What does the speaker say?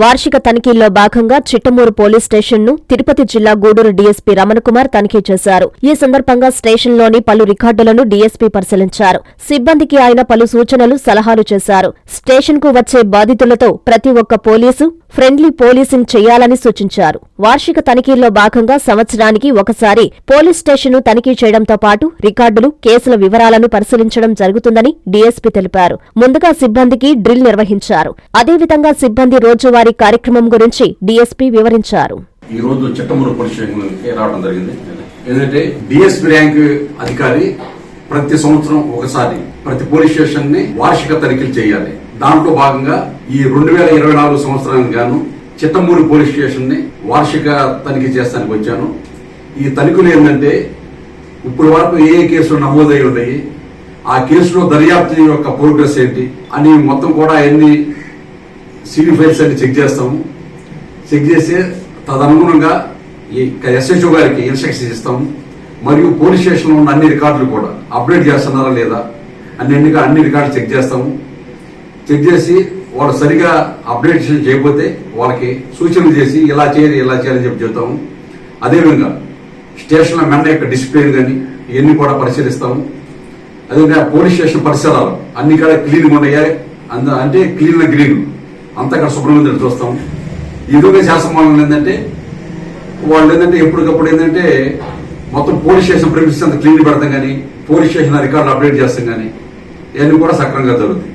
వార్షిక తనిఖీల్లో భాగంగా చిట్టమూరు పోలీస్ స్టేషన్ను తిరుపతి జిల్లా గూడూరు డీఎస్పీ రమణకుమార్ తనిఖీ చేశారు. ఈ సందర్భంగా స్టేషన్లోని పలు రికార్డులను డీఎస్పీ పరిశీలించారు. సిబ్బందికి ఆయన పలు సూచనలు సలహాలు చేశారు. స్టేషన్కు వచ్చే బాధితులతో ప్రతి ఒక్క పోలీసు ఫ్రెండ్లీ పోలీసింగ్ చేయాలని సూచించారు. వార్షిక తనిఖీల్లో భాగంగా సంవత్సరానికి ఒకసారి పోలీస్ స్టేషన్ను తనిఖీ చేయడంతో పాటు రికార్డులు కేసుల వివరాలను పరిశీలించడం జరుగుతుందని డీఎస్పీ తెలిపారు. ముందుగా సిబ్బందికి డ్రిల్ నిర్వహించారు. అదేవిధంగా సిబ్బంది రోజువారీ కార్యక్రమం గురించి డీఎస్పీ వివరించారు. ఈ రోజు రావడం జరిగింది. ఎందుకంటే డిఎస్పీ ర్యాంక్ అధికారి ప్రతి సంవత్సరం ఒకసారి ప్రతి పోలీస్ స్టేషన్ని వార్షిక తనిఖీలు చేయాలి. దాంట్లో భాగంగా ఈ రెండు వేల ఇరవై నాలుగు సంవత్సరానికి గాను చిట్టమూరు పోలీస్ స్టేషన్ని వార్షిక తనిఖీ చేస్తానికి వచ్చాను. ఈ తనిఖీలు ఏంటంటే ఇప్పుడు వరకు ఏ ఏ కేసులు నమోదై ఉన్నాయి ఆ కేసులో దర్యాప్తు యొక్క ప్రోగ్రెస్ ఏంటి అని మొత్తం కూడా ఎన్ని సీడీ ఫైల్స్ అన్ని చెక్ చేస్తాము. చెక్ చేసి తదనుగుణంగా ఈ ఎస్హెచ్ఓ గారికి ఇన్స్ట్రక్షన్స్ ఇస్తాము. మరియు పోలీస్ స్టేషన్లో ఉన్న అన్ని రికార్డులు కూడా అప్డేట్ చేస్తున్నారా లేదా అన్ని అన్ని అన్ని రికార్డులు చెక్ చేస్తాము. చెక్ చేసి వాళ్ళు సరిగా అప్డేషన్ చేయకపోతే వాళ్ళకి సూచనలు చేసి ఇలా చేయాలి ఇలా చేయాలని చెప్పి చెప్తాము. అదేవిధంగా స్టేషన్ల మెన్న యొక్క డిసిప్లిన్ కానీ ఇవన్నీ కూడా పరిశీలిస్తాము. అదేవిధంగా పోలీస్ స్టేషన్ పరిసరాలు అన్ని కూడా క్లీన్గా ఉన్నాయా? అంద అంటే క్లీన్ గ్రీన్. అంతా అక్కడ శుభ్రంగా చూస్తాం ఈ విధంగా ఏంటంటే వాళ్ళు ఏంటంటే ఎప్పటికప్పుడు ఏంటంటే మొత్తం పోలీస్ స్టేషన్ ప్రిమిస్ అంత క్లీన్ పెడతాం కానీ పోలీస్ స్టేషన్ రికార్డులు అప్డేట్ చేస్తాం కానీ ఇవన్నీ కూడా సక్రమంగా జరుగుతాయి.